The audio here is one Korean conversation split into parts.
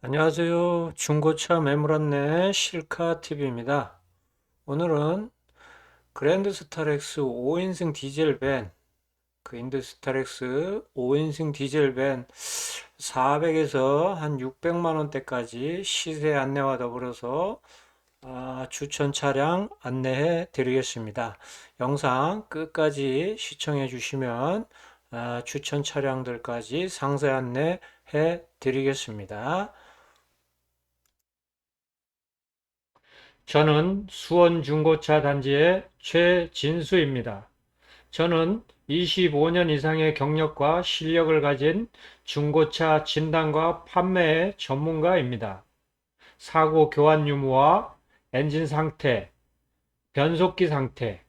안녕하세요. 중고차 매물 안내 실카 TV입니다. 오늘은 그랜드 스타렉스 5인승 디젤 밴, 그랜드 스타렉스 5인승 디젤 밴 400에서 한 600만 원대까지 시세 안내와 더불어서 아, 추천 차량 안내해 드리겠습니다. 영상 끝까지 시청해 주시면 아, 추천 차량들까지 상세 안내해 드리겠습니다. 저는 수원 중고차 단지의 최진수입니다. 저는 25년 이상의 경력과 실력을 가진 중고차 진단과 판매의 전문가입니다. 사고 교환 유무와 엔진 상태, 변속기 상태,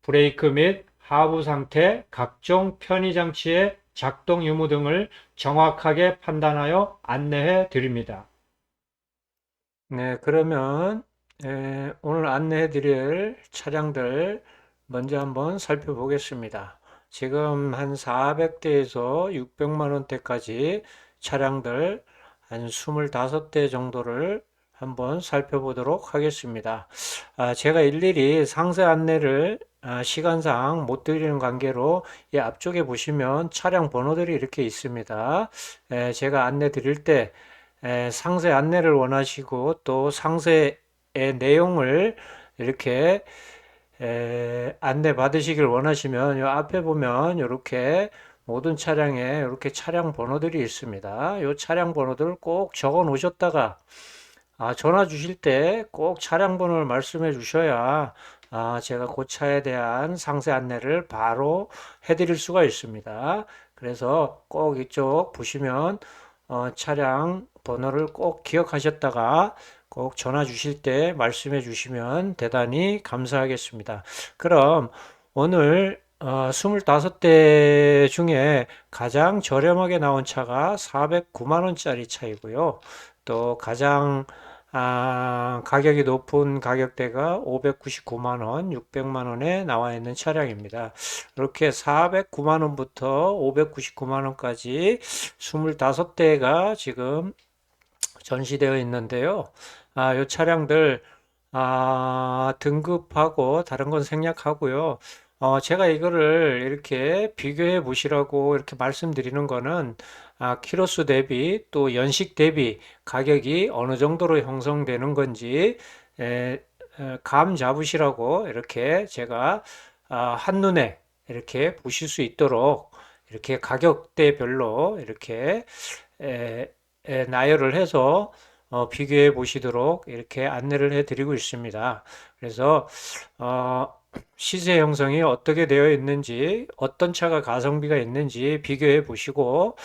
브레이크 및 하부 상태, 각종 편의 장치의 작동 유무 등을 정확하게 판단하여 안내해 드립니다. 네, 그러면 에, 오늘 안내해 드릴 차량들 먼저 한번 살펴보겠습니다. 지금 한 400대에서 600만 원대까지 차량들 한 25대 정도를 한번 살펴보도록 하겠습니다. 아, 제가 일일이 상세 안내를 아, 시간상 못 드리는 관계로 이 앞쪽에 보시면 차량 번호들이 이렇게 있습니다. 에, 제가 안내 드릴 때 에, 상세 안내를 원하시고 또 상세 내용을 이렇게 에, 안내 받으시길 원하시면 이 앞에 보면 이렇게 모든 차량에 이렇게 차량 번호들이 있습니다. 이 차량 번호들을 꼭 적어 놓으셨다가 아, 전화 주실 때 꼭 차량 번호를 말씀해 주셔야 아, 제가 그 차에 대한 상세 안내를 바로 해드릴 수가 있습니다. 그래서 꼭 이쪽 보시면 어, 차량 번호를 꼭 기억하셨다가 꼭 전화 주실 때 말씀해 주시면 대단히 감사하겠습니다. 그럼 오늘 어, 25대 중에 가장 저렴하게 나온 차가 409만 원짜리 차이고요. 또 가장 아, 가격이 높은 가격대가 599만 원, 600만 원에 나와 있는 차량입니다. 이렇게 409만 원부터 599만 원까지 25대가 지금 전시되어 있는데요. 아, 이 차량들 아, 등급하고 다른 건 생략하고요. 어, 제가 이거를 이렇게 비교해 보시라고 이렇게 말씀드리는 거는 아, 키로수 대비 또 연식 대비 가격이 어느 정도로 형성되는 건지 에, 에, 감 잡으시라고 이렇게 제가 아, 한눈에 이렇게 보실 수 있도록 이렇게 가격대별로 이렇게 에, 에, 나열을 해서 어, 비교해 보시도록 이렇게 안내를 해 드리고 있습니다. 그래서 어, 시세 형성이 어떻게 되어 있는지 어떤 차가 가성비가 있는지 비교해 보시고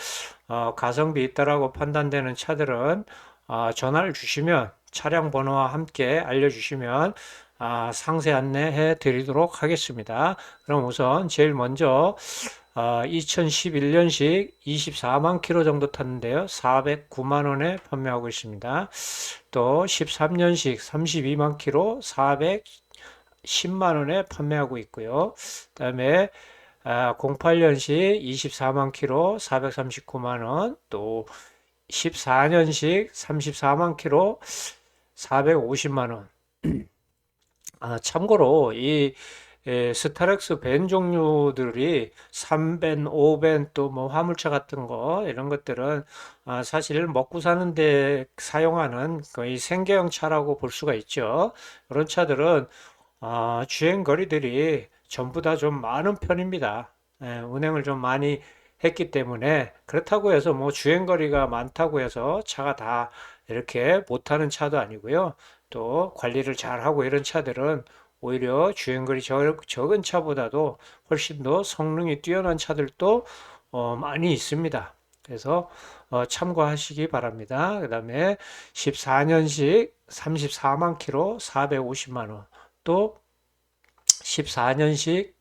어, 가성비 있다라고 판단되는 차들은 어, 전화를 주시면 차량 번호와 함께 알려주시면 아, 상세 안내해 드리도록 하겠습니다. 그럼 우선 제일 먼저 어, 2011년식 24만 킬로 정도 탔는데요. 409만 원에 판매하고 있습니다. 또 13년식 32만 킬로 410만 원에 판매하고 있고요. 그다음에 아, 08년식 24만 킬로 439만 원, 또 14년식 34만 킬로 450만 원. 아, 참고로 이 예, 스타렉스 밴 종류들이 3밴, 5밴 또뭐 화물차 같은 거 이런 것들은 아, 사실 먹고 사는데 사용하는 거의 생계형 차라고 볼 수가 있죠. 그런 차들은 아, 주행 거리들이 전부 다 좀 많은 편입니다. 예, 운행을 좀 많이 했기 때문에 그렇다고 해서 뭐 주행 거리가 많다고 해서 차가 다 이렇게 못하는 차도 아니고요. 또 관리를 잘 하고 이런 차들은 오히려 주행거리 적, 적은 차보다도 훨씬 더 성능이 뛰어난 차들도 어, 많이 있습니다. 그래서 어, 참고하시기 바랍니다. 그 다음에 14년식 34만 킬로 450만 원, 또 14년식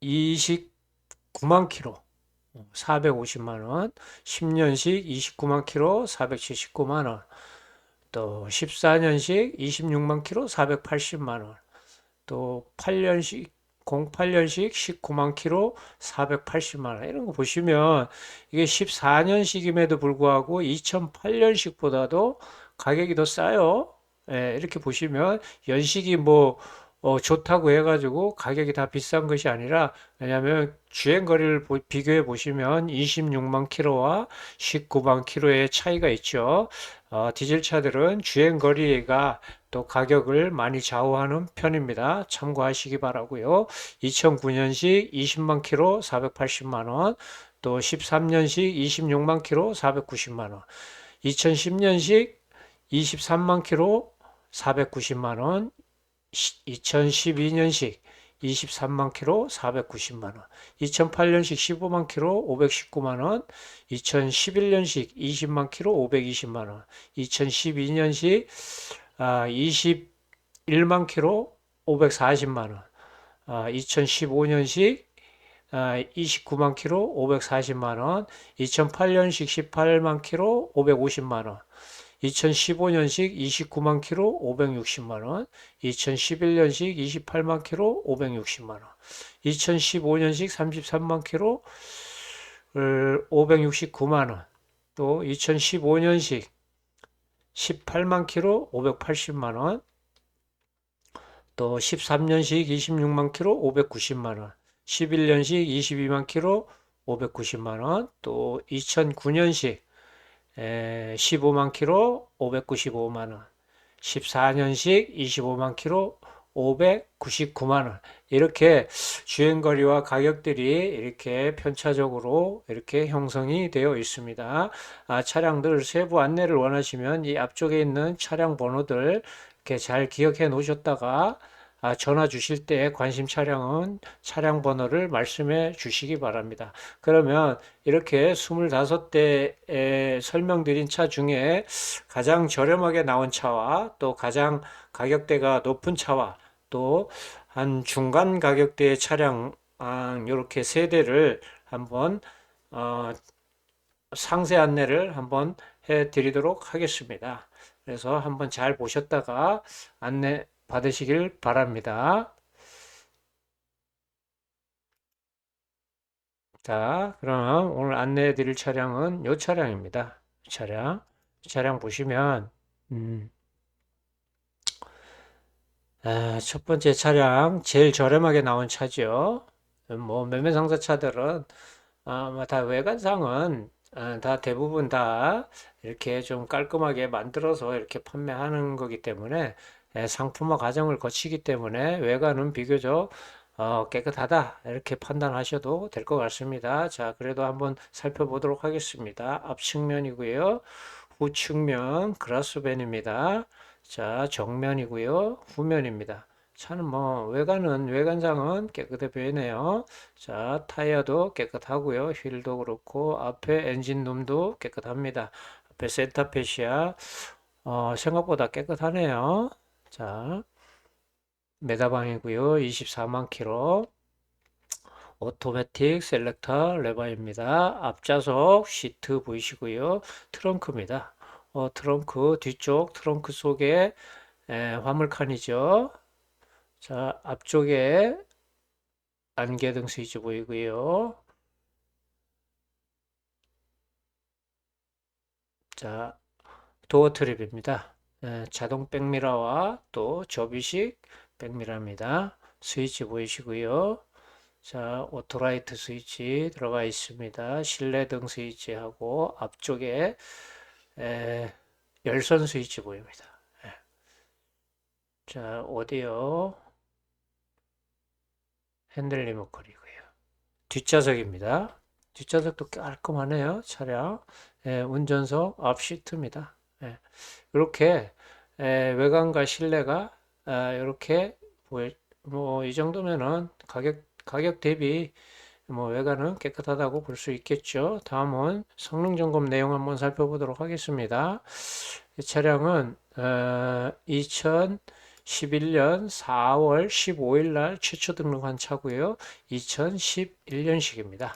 29만 킬로 450만 원, 10년식 29만 킬로 479만 원, 또 14년식 26만 킬로 480만 원, 또 8년식 08년식 19만 킬로 480만 원. 이런 거 보시면 이게 14년식임에도 불구하고 2008년식보다도 가격이 더 싸요. 예, 이렇게 보시면 연식이 뭐 어, 좋다고 해가지고 가격이 다 비싼 것이 아니라 왜냐하면 주행 거리를 보- 비교해 보시면 26만 킬로와 19만 킬로의 차이가 있죠. 어, 디젤 차들은 주행 거리가 또 가격을 많이 좌우하는 편입니다. 참고하시기 바라고요. 2009년식 20만 킬로 480만 원, 또 13년식 26만 킬로 490만 원, 2010년식 23만 킬로 490만 원, 2012년식 23만 킬로 490만 원, 2008년식 15만 킬로 519만 원, 2011년식 20만 킬로 520만 원, 2012년식 아, 21만 킬로 540만 원, 아, 2015년식 아, 29만 킬로 540만 원, 2008년식 18만 킬로 550만 원, 2015년식 29만 킬로 560만 원, 2011년식 28만 킬로 560만 원, 2015년식 33만 킬로 569만 원, 또 2015년식 18만 킬로 580만 원, 또 13년식 26만 킬로 590만 원, 11년식 22만 킬로 590만 원, 또 2009년식 15만 킬로 595만 원, 14년식 25만 킬로 599만 원. 이렇게 주행 거리와 가격들이 이렇게 편차적으로 이렇게 형성이 되어 있습니다. 아, 차량들 세부 안내를 원하시면 이 앞쪽에 있는 차량 번호들 이렇게 잘 기억해 놓으셨다가 아, 전화 주실 때 관심 차량은 차량 번호를 말씀해 주시기 바랍니다. 그러면 이렇게 25대에 설명드린 차 중에 가장 저렴하게 나온 차와 또 가장 가격대가 높은 차와 또 한 중간 가격대의 차량 이렇게 세 대를 한번 어, 상세 안내를 한번 해 드리도록 하겠습니다. 그래서 한번 잘 보셨다가 안내 받으시길 바랍니다. 자, 그럼 오늘 안내해 드릴 차량은 이 차량입니다. 이 차량. 이 차량 보시면, 음, 아, 첫 번째 차량, 제일 저렴하게 나온 차죠. 뭐, 매매 상자 차들은, 아마 다 외관상은, 아, 다 대부분 다 이렇게 좀 깔끔하게 만들어서 이렇게 판매하는 거기 때문에, 예, 상품화 과정을 거치기 때문에 외관은 비교적 어, 깨끗하다 이렇게 판단하셔도 될 것 같습니다. 자, 그래도 한번 살펴보도록 하겠습니다. 앞측면이고요. 후측면 그라스밴입니다. 자, 정면이고요. 후면입니다. 차는 뭐 외관은 외관상은 깨끗해 보이네요. 자, 타이어도 깨끗하고요. 휠도 그렇고 앞에 엔진룸도 깨끗합니다. 앞에 센터페시아 어, 생각보다 깨끗하네요. 자, 메다방이고요. 24만 킬로. 오토매틱 셀렉터 레버입니다. 앞좌석 시트 보이시고요. 트렁크입니다. 어, 트렁크 뒤쪽 트렁크 속에 에, 화물칸이죠. 자, 앞쪽에 안개등 스위치 보이고요. 자, 도어 트립입니다. 에, 자동 백미러와 또 접이식 백미러입니다. 스위치 보이시고요. 자, 오토라이트 스위치 들어가 있습니다. 실내등 스위치하고 앞쪽에 에, 열선 스위치 보입니다. 에. 자, 오디오 핸들 리모컨이고요. 뒷좌석입니다. 뒷좌석도 깔끔하네요. 차량. 에, 운전석 앞 시트입니다. 에, 이렇게 에, 외관과 실내가 아, 이렇게 보여 뭐이 정도면은 가격 가격 대비 뭐 외관은 깨끗하다고 볼 수 있겠죠. 다음은 성능 점검 내용 한번 살펴보도록 하겠습니다. 이 차량은 어, 2011년 4월 15일 날 최초 등록한 차고요. 2011년식입니다.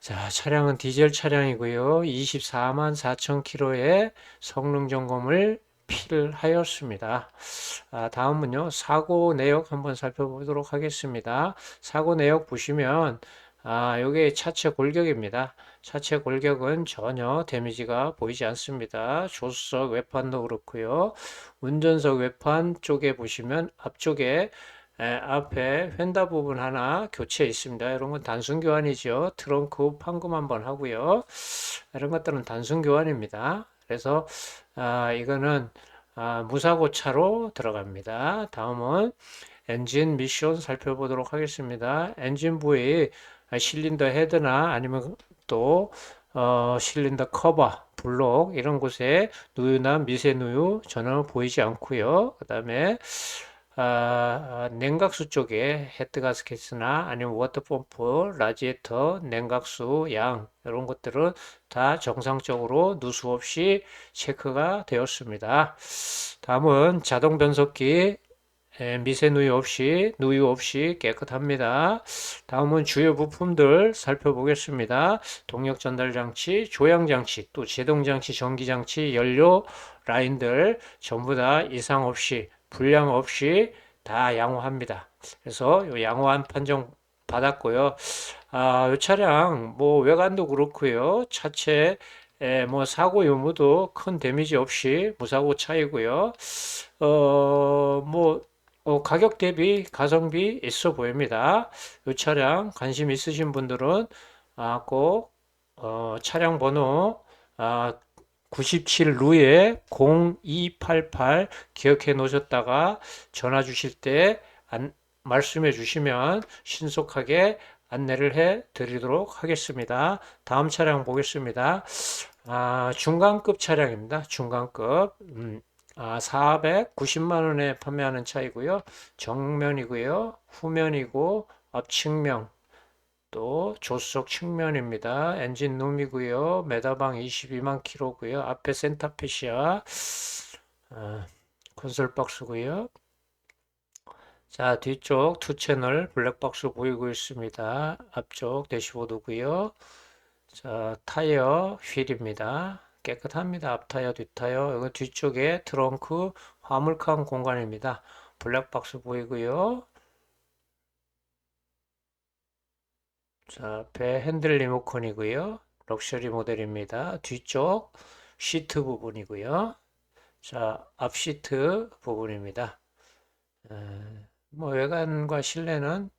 자, 차량은 디젤 차량이고요. 24만 4천 킬로의 성능 점검을 필하였습니다. 아, 다음은요, 사고 내역 한번 살펴보도록 하겠습니다. 사고 내역 보시면, 아, 요게 차체 골격입니다. 차체 골격은 전혀 데미지가 보이지 않습니다. 조수석 외판도 그렇고요. 운전석 외판 쪽에 보시면 앞쪽에 에, 앞에 휀다 부분 하나 교체 있습니다. 이런 건 단순 교환이죠. 트렁크 판금 한번 하고요. 이런 것들은 단순 교환입니다. 그래서 아, 이거는 아, 무사고 차로 들어갑니다. 다음은 엔진 미션 살펴보도록 하겠습니다. 엔진 부위 아, 실린더 헤드나 아니면 또 어, 실린더 커버, 블록 이런 곳에 누유나 미세 누유 전혀 보이지 않고요. 그 다음에 아, 냉각수 쪽에 헤드가스켓이나 아니면 워터펌프, 라지에이터, 냉각수, 양 이런 것들은 다 정상적으로 누수 없이 체크가 되었습니다. 다음은 자동 변속기 에, 미세 누유 없이 누유 없이 깨끗합니다. 다음은 주요 부품들 살펴보겠습니다. 동력 전달 장치, 조향 장치, 또 제동 장치, 전기 장치, 연료 라인들 전부 다 이상 없이 불량 없이 다 양호합니다. 그래서 요 양호한 판정 받았고요. 아, 이 차량 뭐 외관도 그렇고요. 차체 에, 뭐 사고 유무도 큰 데미지 없이 무사고 차이고요. 어, 뭐 어, 가격 대비 가성비 있어 보입니다. 이 차량 관심 있으신 분들은 아, 꼭 어, 차량 번호 아, 97 루에 0288 기억해 놓으셨다가 전화 주실 때 안, 말씀해 주시면 신속하게 안내를 해 드리도록 하겠습니다. 다음 차량 보겠습니다. 아, 중간급 차량입니다. 중간급. 음, 아, 490만 원에 판매하는 차이고요. 정면이고요. 후면이고 앞측면 또 조수석 측면입니다. 엔진 룸이고요. 메다방 22만 킬로고요. 앞에 센터페시아 아, 콘솔 박스고요. 자, 뒤쪽 투 채널 블랙박스 보이고 있습니다. 앞쪽 대시보드고요. 자, 타이어 휠입니다. 깨끗합니다. 앞타이어, 뒷타이어. 여기 뒤쪽에 트렁크 화물칸 공간입니다. 블랙박스 보이고요. 자, 배 핸들 리모컨이고요. 럭셔리 모델입니다. 뒤쪽 시트 부분이고요. 자, 앞 시트 부분입니다. 에, 뭐 외관과 실내는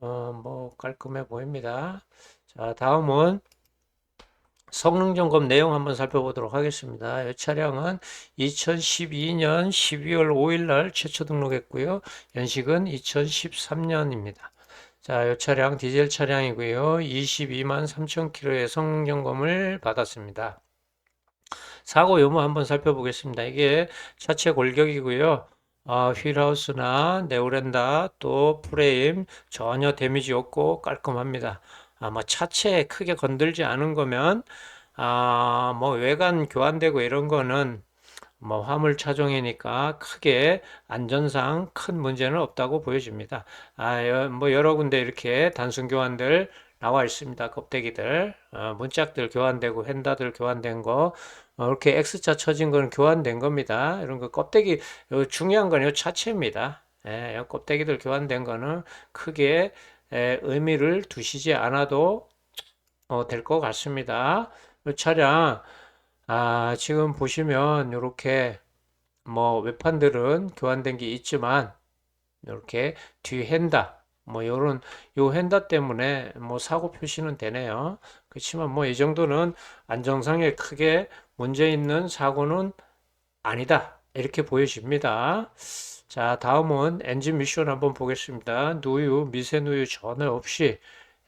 어, 뭐 깔끔해 보입니다. 자, 다음은 성능 점검 내용 한번 살펴보도록 하겠습니다. 이 차량은 2012년 12월 5일 날 최초 등록했고요. 연식은 2013년입니다. 자, 이 차량 디젤 차량이고요. 22만 3천 킬로의 성능 점검을 받았습니다. 사고 유무 한번 살펴보겠습니다. 이게 차체 골격이고요. 아, 휠하우스나 네오렌다 또 프레임 전혀 데미지 없고 깔끔합니다. 아마 차체 크게 건들지 않은 거면 아, 뭐 외관 교환되고 이런 거는 뭐 화물 차종이니까 크게 안전상 큰 문제는 없다고 보여집니다. 아, 여, 뭐 여러 군데 이렇게 단순 교환들 나와 있습니다. 껍데기들, 어, 문짝들 교환되고 핸다들 교환된 거, 어, 이렇게 X자 쳐진 거는 교환된 겁니다. 이런 거 껍데기 요 중요한 건 요 차체입니다. 예, 요 껍데기들 교환된 거는 크게 에, 의미를 두시지 않아도 어, 될 것 같습니다. 이 차량 아, 지금 보시면 이렇게 뭐 외판들은 교환된 게 있지만 이렇게 뒤 핸다 뭐 요런 요 핸다 때문에 뭐 사고 표시는 되네요. 그렇지만 뭐 이 정도는 안정상에 크게 문제 있는 사고는 아니다. 이렇게 보여집니다. 자, 다음은 엔진 미션 한번 보겠습니다. 누유, 미세 누유 전혀 없이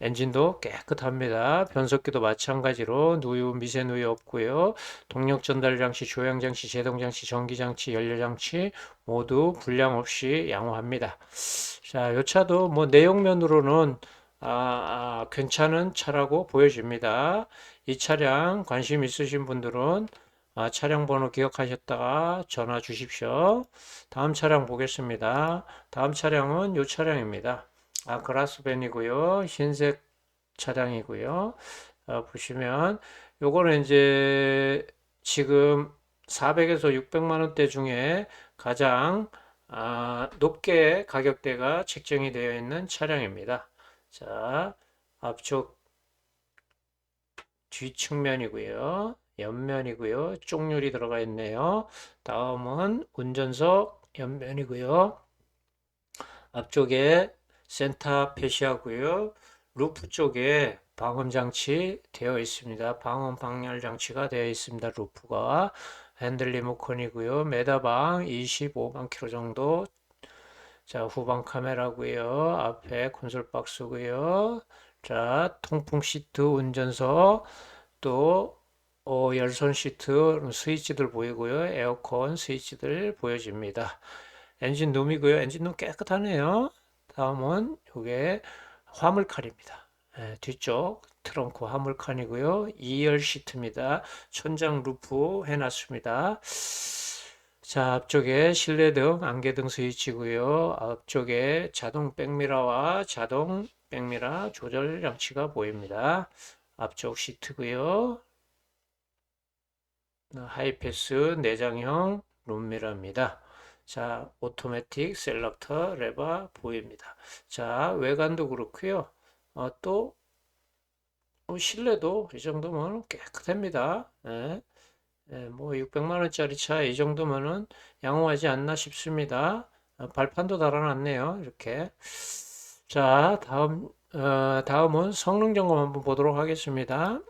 엔진도 깨끗합니다. 변속기도 마찬가지로 누유, 미세 누유 없고요. 동력 전달 장치, 조향 장치, 제동 장치, 전기 장치, 연료 장치 모두 불량 없이 양호합니다. 자, 이 차도 뭐 내용면으로는 아, 아, 괜찮은 차라고 보여집니다. 이 차량 관심 있으신 분들은 아, 차량 번호 기억하셨다가 전화 주십시오. 다음 차량 보겠습니다. 다음 차량은 이 차량입니다. 아, 그라스밴이고요. 흰색 차량이고요. 어, 보시면 요거는 이제 지금 400에서 600만 원대 중에 가장 아, 높게 가격대가 책정이 되어 있는 차량입니다. 자, 앞쪽 뒤측면이고요. 옆면이고요. 쪽률이 들어가 있네요. 다음은 운전석 옆면이고요. 앞쪽에 센터 페시하고요. 루프 쪽에 방음 장치 되어 있습니다. 방음 방열 장치가 되어 있습니다. 루프가 핸들 리모컨이고요. 메다방 25만 킬로 정도. 자, 후방 카메라고요. 앞에 콘솔 박스고요. 자, 통풍 시트 운전석 또 어, 열선 시트 스위치들 보이고요. 에어컨 스위치들 보여집니다. 엔진 룸이고요. 엔진 룸 깨끗하네요. 다음은 이게 화물칸입니다. 예, 뒤쪽 트렁크 화물칸이고요. 2열 시트입니다. 천장 루프 해놨습니다. 자, 앞쪽에 실내등, 안개등 스위치고요. 앞쪽에 자동 백미러와 자동 백미러 조절 장치가 보입니다. 앞쪽 시트고요. 하이패스 내장형 룸미러입니다. 자, 오토매틱 셀렉터 레버 보입니다. 자, 외관도 그렇고요. 어, 또 어, 실내도 이 정도면 깨끗합니다. 예. 예, 뭐 600만 원짜리 차 이 정도면은 양호하지 않나 싶습니다. 어, 발판도 달아놨네요. 이렇게. 자, 다음 어, 다음은 성능 점검 한번 보도록 하겠습니다.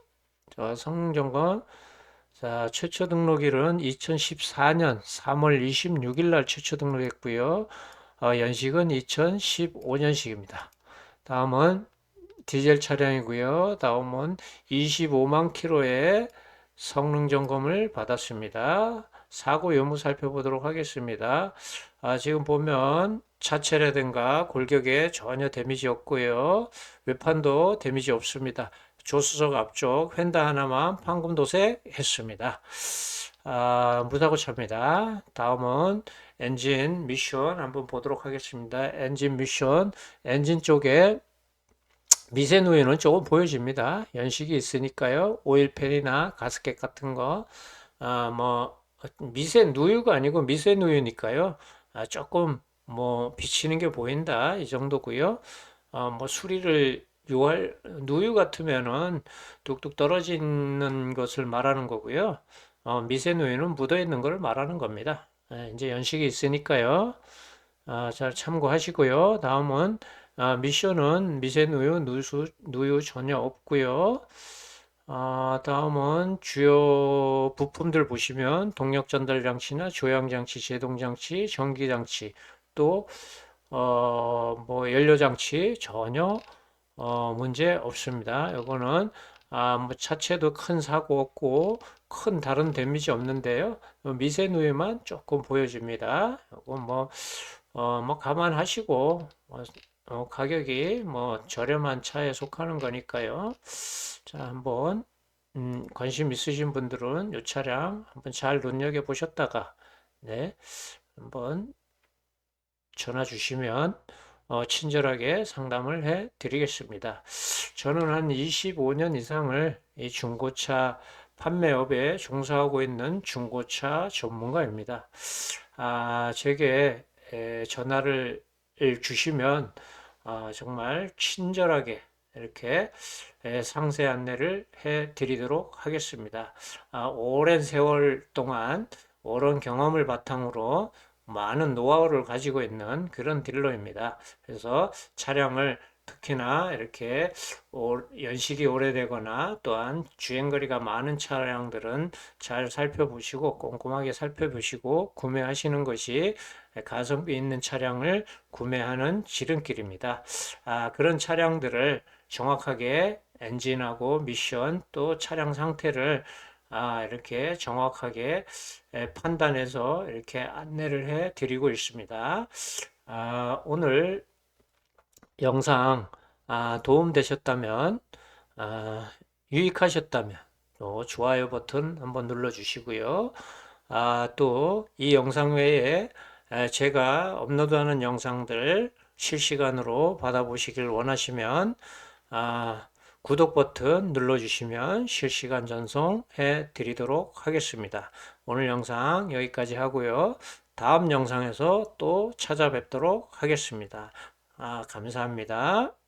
자, 성능 점검. 자, 최초 등록일은 2014년 3월 26일 날 최초 등록했고요. 어, 연식은 2015년식입니다. 다음은 디젤 차량이고요. 다음은 25만 킬로의 성능 점검을 받았습니다. 사고 여부 살펴보도록 하겠습니다. 아, 지금 보면 차체라든가 골격에 전혀 데미지 없고요. 외판도 데미지 없습니다. 조수석 앞쪽 휀다 하나만 판금 도색 했습니다. 아, 무사고 차입니다. 다음은 엔진 미션 한번 보도록 하겠습니다. 엔진 미션 엔진 쪽에 미세 누유는 조금 보여집니다. 연식이 있으니까요. 오일팬이나 가스켓 같은 거, 아, 뭐, 미세 누유가 아니고 미세 누유니까요. 아, 조금 뭐 비치는 게 보인다. 이 정도고요. 아, 뭐 수리를 유할, 누유 같으면은 뚝뚝 떨어지는 것을 말하는 거고요. 어, 미세 누유는 묻어 있는 걸 말하는 겁니다. 예, 이제 연식이 있으니까요. 아, 잘 참고하시고요. 다음은 아, 미션은 미세 누유, 누수, 누유 전혀 없고요. 아, 다음은 주요 부품들 보시면 동력 전달 장치나 조향 장치, 제동 장치, 전기 장치, 또 어, 뭐 연료 장치 전혀 어, 문제 없습니다. 이거는 아, 뭐 차체도 큰 사고 없고 큰 다른 데미지 없는데요. 미세누유만 조금 보여집니다. 이건 뭐 어, 뭐 감안하시고 뭐 어, 가격이 뭐 저렴한 차에 속하는 거니까요. 자, 한번 음, 관심 있으신 분들은 이 차량 한번 잘 눈여겨 보셨다가 네, 한번 전화 주시면 어, 친절하게 상담을 해 드리겠습니다. 저는 한 25년 이상을 이 중고차 판매업에 종사하고 있는 중고차 전문가입니다. 아, 제게 에, 전화를 주시면 아, 정말 친절하게 이렇게 에, 상세 안내를 해 드리도록 하겠습니다. 아, 오랜 세월 동안 오랜 경험을 바탕으로 많은 노하우를 가지고 있는 그런 딜러입니다. 그래서 차량을 특히나 이렇게 오- 연식이 오래되거나 또한 주행거리가 많은 차량들은 잘 살펴보시고 꼼꼼하게 살펴보시고 구매하시는 것이 가성비 있는 차량을 구매하는 지름길입니다. 아, 그런 차량들을 정확하게 엔진하고 미션 또 차량 상태를 아, 이렇게 정확하게 에, 판단해서 이렇게 안내를 해 드리고 있습니다. 아, 오늘 영상 아, 도움 되셨다면 아, 유익하셨다면 또 좋아요 버튼 한번 눌러 주시고요. 아, 또 이 영상 외에 에, 제가 업로드하는 영상들 실시간으로 받아보시길 원하시면 아, 구독 버튼 눌러주시면 실시간 전송해 드리도록 하겠습니다. 오늘 영상 여기까지 하고요. 다음 영상에서 또 찾아뵙도록 하겠습니다. 아, 감사합니다.